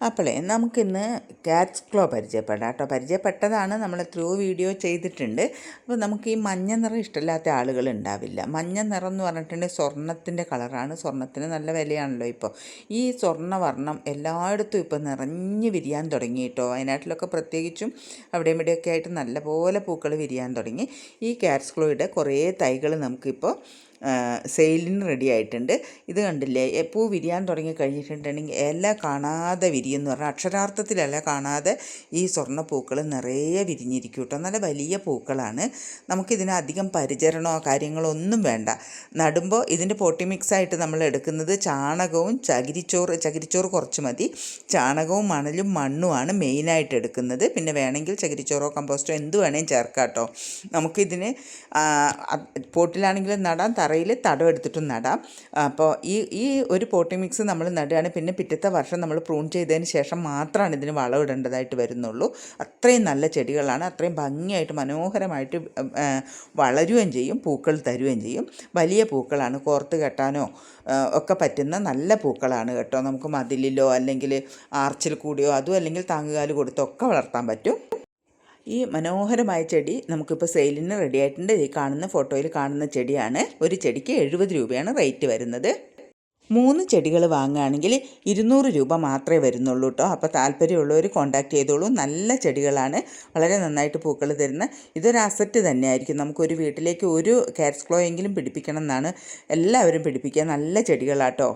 അപ്പോളേ നമുക്കിന്ന് ക്യാറ്റ്സ് ക്ലോ പരിചയപ്പെടാം കേട്ടോ. പരിചയപ്പെട്ടതാണ് നമ്മൾ ത്രൂ വീഡിയോ ചെയ്തിട്ടുണ്ട്. അപ്പോൾ നമുക്ക് ഈ മഞ്ഞ നിറം ഇഷ്ടമില്ലാത്ത ആളുകൾ ഉണ്ടാവില്ല. മഞ്ഞ നിറം എന്ന് പറഞ്ഞിട്ടുണ്ടെങ്കിൽ സ്വർണത്തിന്റെ കളറാണ്. സ്വർണത്തിന് നല്ല വിലയാണല്ലോ ഇപ്പോൾ. ഈ സ്വർണവർണം എല്ലായിടത്തും ഇപ്പോൾ നിറഞ്ഞ് വിരിയാൻ തുടങ്ങി കേട്ടോ. വയനാട്ടിലൊക്കെ പ്രത്യേകിച്ചും അവിടെ ഇവിടെയൊക്കെ ആയിട്ട് നല്ലപോലെ പൂക്കൾ വിരിയാൻ തുടങ്ങി. ഈ ക്യാറ്റ്സ് ക്ലോയുടെ കുറേ തൈകൾ നമുക്കിപ്പോൾ സെയിലിന് റെഡി ആയിട്ടുണ്ട്. ഇത് കണ്ടില്ലേ? പൂ വിരിയാൻ തുടങ്ങി കഴിഞ്ഞിട്ടുണ്ടെങ്കിൽ ഇല കാണാതെ വിരിയെന്ന് പറഞ്ഞാൽ അക്ഷരാർത്ഥത്തിൽ ഇല കാണാതെ ഈ സ്വർണ പൂക്കൾ നിറയെ വിരിഞ്ഞിരിക്കും കേട്ടോ. നല്ല വലിയ പൂക്കളാണ്. നമുക്കിതിന് അധികം പരിചരണമോ കാര്യങ്ങളോ ഒന്നും വേണ്ട. നടുമ്പോൾ ഇതിന്റെ പൊട്ടി മിക്സ് ആയിട്ട് നമ്മൾ എടുക്കുന്നത് ചാണകവും ചകിരിച്ചോറ് ചകിരിച്ചോറ് കുറച്ച് മതി. ചാണകവും മണലും മണ്ണുമാണ് മെയിനായിട്ട് എടുക്കുന്നത്. പിന്നെ വേണമെങ്കിൽ ചകിരിച്ചോറോ കമ്പോസ്റ്റോ എന്ത് വേണേലും ചേർക്കാം കേട്ടോ. നമുക്കിതിന് പോട്ടിലാണെങ്കിലും നടാൻ തറയിൽ തടം എടുത്തിട്ടും നടാം. അപ്പോൾ ഈ ഈ ഒരു പോട്ടി മിക്സ് നമ്മൾ നടുകയാണ്. പിന്നെ പിറ്റത്തെ വർഷം നമ്മൾ പ്രൂൺ ചെയ്തതിന് ശേഷം മാത്രമാണ് ഇതിന് വളം ഇടേണ്ടതായിട്ട് വരുന്നുള്ളൂ. അത്രയും നല്ല ചെടികളാണ്. അത്രയും ഭംഗിയായിട്ട് മനോഹരമായിട്ട് വളരുകയും ചെയ്യും പൂക്കൾ തരുകയും ചെയ്യും. വലിയ പൂക്കളാണ്. കോർത്ത് കെട്ടാനോ ഒക്കെ പറ്റുന്ന നല്ല പൂക്കളാണ് കേട്ടോ. നമുക്ക് മതിലിലോ അല്ലെങ്കിൽ ആർച്ചിൽ കൂടിയോ അതും അല്ലെങ്കിൽ താങ്ങുകാൽ കൊടുത്തോ ഒക്കെ വളർത്താൻ പറ്റും. ഈ മനോഹരമായ ചെടി നമുക്കിപ്പോൾ സെയിലിന് റെഡി ആയിട്ടുണ്ട്. ഈ കാണുന്ന ഫോട്ടോയിൽ കാണുന്ന ചെടിയാണ്. ഒരു ചെടിക്ക് എഴുപത് രൂപയാണ് റേറ്റ് വരുന്നത്. മൂന്ന് ചെടികൾ വാങ്ങുകയാണെങ്കിൽ ഇരുന്നൂറ് രൂപ മാത്രമേ വരുന്നുള്ളൂ കേട്ടോ അപ്പോൾ താല്പര്യമുള്ളവർ കോൺടാക്ട് ചെയ്തോളൂ. നല്ല ചെടികളാണ്. വളരെ നന്നായിട്ട് പൂക്കൾ തരുന്ന ഇതൊരു അസറ്റ് തന്നെയായിരിക്കും. നമുക്കൊരു വീട്ടിലേക്ക് ഒരു ക്യാറ്റ്സ് ക്ലോ എങ്കിലും പിടിപ്പിക്കണം എന്നാണ് എല്ലാവരും പിടിപ്പിക്കുക. നല്ല ചെടികളാട്ടോ